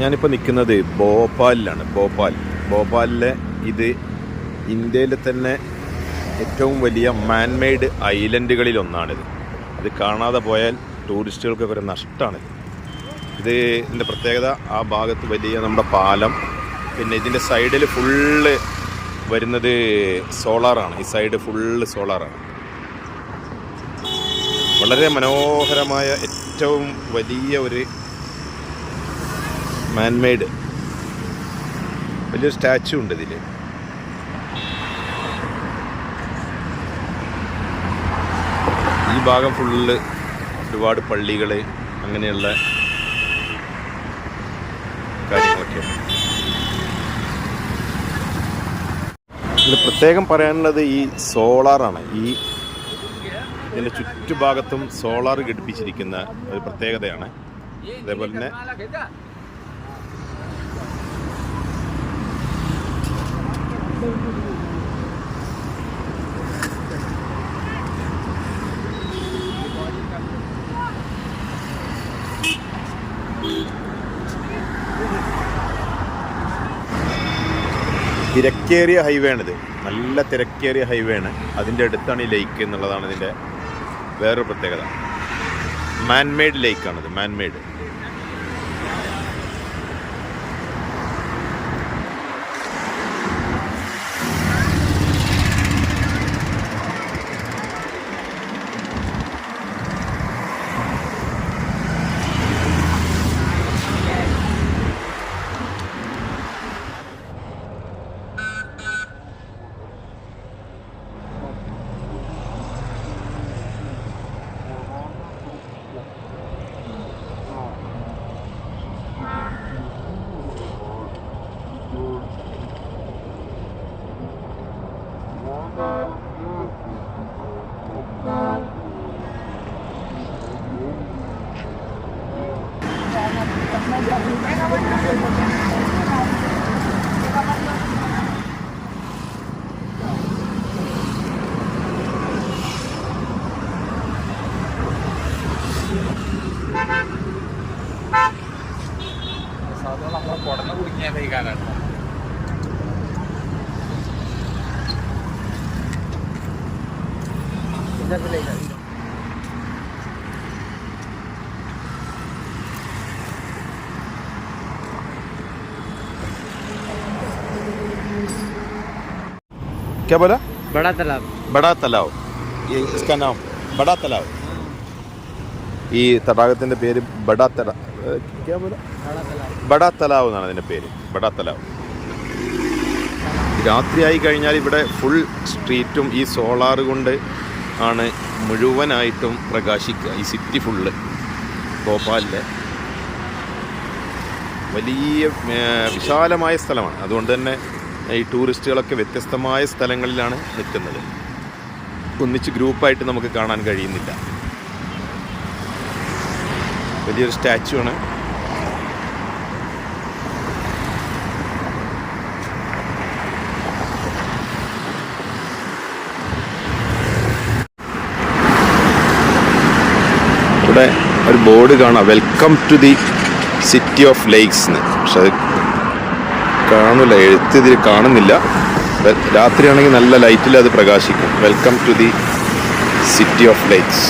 ഞാനിപ്പോൾ നിൽക്കുന്നത് ഭോപ്പാലിലാണ്. ഭോപ്പാൽ. ഭോപ്പാലിലെ ഇത് ഇന്ത്യയിലെ തന്നെ ഏറ്റവും വലിയ മാൻമെയ്ഡ് ഐലൻഡുകളിൽ ഒന്നാണിത്. ഇത് കാണാതെ പോയാൽ ടൂറിസ്റ്റുകൾക്കൊക്കെ ഒരു നഷ്ടമാണിത് ഇത് ഇതിന്റെ പ്രത്യേകത ആ ഭാഗത്ത് വലിയ നമ്മുടെ പാലം പിന്നെ ഇതിന്റെ സൈഡിൽ ഫുള്ള് വരുന്നത് സോളാറാണ്. ഈ സൈഡ് ഫുള്ള് സോളാറാണ്. വളരെ മനോഹരമായ ഏറ്റവും വലിയ ഒരു മാൻമെയ്ഡ് വലിയൊരു സ്റ്റാച്ചു ഉണ്ട് ഇതിൽ ഈ ഭാഗം ഫുള്ള് ഒരുപാട് പള്ളികൾ അങ്ങനെയുള്ള കാര്യങ്ങളൊക്കെ. ഇതിൽ പ്രത്യേകം പറയാനുള്ളത് ഈ സോളാറാണ്. ഈ ഇതിന്റെ ചുറ്റുഭാഗത്തും സോളാർ ഘടിപ്പിച്ചിരിക്കുന്ന ഒരു പ്രത്യേകതയാണ്. അതേപോലെ തന്നെ തിരക്കേറിയ ഹൈവേ ആണിത് നല്ല തിരക്കേറിയ ഹൈവേ ആണ് അതിന്റെ അടുത്താണ് ഈ ലേക്ക് എന്നുള്ളതാണ് ഇതിന്റെ വേറൊരു പ്രത്യേകത. മാൻമെയ്ഡ് ലേക്കാണിത് മാൻമെയ്ഡ് കുടന്ന് കുടുങ്ങിയത് ഈ കാലാണ് क्या बोला बड़ा तालाब बड़ा तालाब ये इसका नाम बड़ा तालाब ഈ തടാകത്തിൻ്റെ പേര് ബഡാ തട ബടാ തലാവ് എന്നാണ് അതിന്റെ പേര്. ബടാ തലാവ് രാത്രിയായി കഴിഞ്ഞാൽ ഇവിടെ ഫുൾ സ്ട്രീറ്റും ഈ സോളാർ കൊണ്ട് ആണ് മുഴുവനായിട്ടും പ്രകാശിക്കുക. ഈ സിറ്റി ഫുള്ള് ഭോപ്പാലിലെ. വലിയ വിശാലമായ സ്ഥലമാണ്. അതുകൊണ്ട് തന്നെ ഈ ടൂറിസ്റ്റുകളൊക്കെ വ്യത്യസ്തമായ സ്ഥലങ്ങളിലാണ് നിൽക്കുന്നത്. ഒന്നിച്ച് ഗ്രൂപ്പായിട്ട് നമുക്ക് കാണാൻ കഴിയുന്നില്ല. വലിയൊരു സ്റ്റാച്ചു ആണ്. ഇവിടെ ഒരു ബോർഡ് കാണാം. Welcome to the city of lakes എന്ന് പക്ഷെ അത് കാണില്ല എഴുത്ത് ഇതിൽ കാണുന്നില്ല. രാത്രിയാണെങ്കിൽ നല്ല ലൈറ്റിൽ അത് പ്രകാശിക്കും. Welcome to the city of lakes